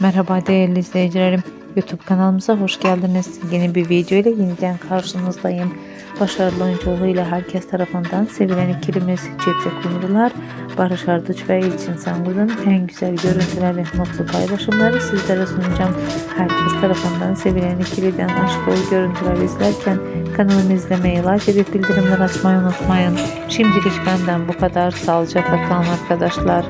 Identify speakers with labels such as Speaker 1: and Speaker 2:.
Speaker 1: Merhaba değerli izleyicilerim. YouTube kanalımıza hoş geldiniz. Yeni bir video ile yeniden karşınızdayım. Başarılı oyunculuğuyla herkes tarafından sevilen ikilimiz Çiftçi Kumrular, Barış Arduç ve İlçin Sangur'un en güzel görüntüleri, mutlu paylaşımları sizlere sunacağım. Herkes tarafından sevilen ikiliden aşk dolu görüntüler izlerken kanalımı izlemeyi, like edip bildirimler açmayı unutmayın. Şimdilik benden bu kadar. Sağlıcakla kalın arkadaşlar.